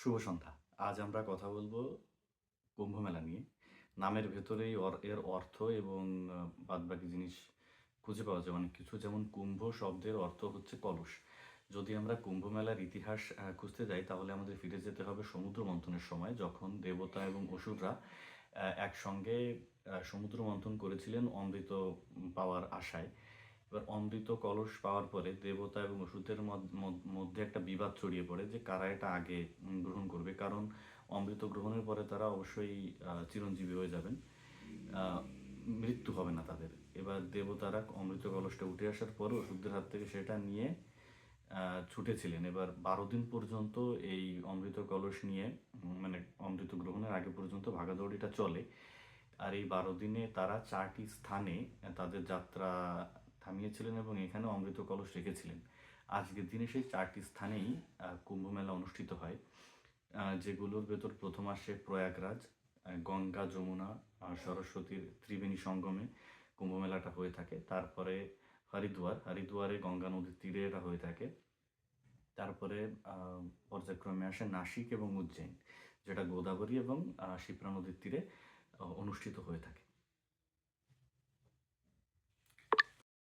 শুভ সন্ধ্যা। আজ আমরা কথা বলব কুম্ভ মেলা নিয়ে। নামের ভেতরেই এর অর্থ এবং বাদ বাকি জিনিস খুঁজে পাওয়া যায়। অনেক কিছু যেমন কুম্ভ শব্দের অর্থ হচ্ছে কলস। যদি আমরা কুম্ভ মেলার ইতিহাস খুঁজতে যাই, তাহলে আমাদের ফিরে যেতে হবে সমুদ্র মন্থনের সময়, যখন দেবতা এবং অসুররা একসঙ্গে সমুদ্র মন্থন করেছিলেন অমৃত পাওয়ার আশায়। এবার অমৃত কলস পাওয়ার পরে দেবতা এবং মদ- মধ্যে একটা বিবাদ ছড়িয়ে পড়ে যে কারা এটা আগে গ্রহণ করবে। কারণ অমৃত গ্রহণের পরে তারা অবশ্যই চিরঞ্জীবী হয়ে যাবেন। মৃত্যু হবে না তাদের। এবার দেবতারা অমৃত কলসটা উঠে আসার পর ওষুধদের হাত থেকে সেটা নিয়ে ছুটেছিলেন। এবার বারো দিন পর্যন্ত এই অমৃত কলস নিয়ে মানে অমৃত গ্রহণের আগে পর্যন্ত ভাগাদৌড়িটা চলে। আর এই বারো দিনে তারা চারটি স্থানে তাদের যাত্রা থামিয়েছিলেন এবং এখানে অমৃত কলস রেখেছিলেন। আজকের দিনে সেই চারটি স্থানেই কুম্ভ মেলা অনুষ্ঠিত হয় যেগুলোর ভেতর প্রথম আসে প্রয়াগরাজ গঙ্গা যমুনা সরস্বতীর ত্রিবেণী সঙ্গমে কুম্ভ মেলাটা হয়ে থাকে। তারপরে হরিদ্বার, হরিদ্বারে গঙ্গা নদীর তীরে এটা হয়ে থাকে। তারপরে পর্যায়ক্রমে আসে নাসিক এবং উজ্জৈন যেটা গোদাবরী এবং শিপ্রা নদীর তীরে অনুষ্ঠিত হয়ে থাকে।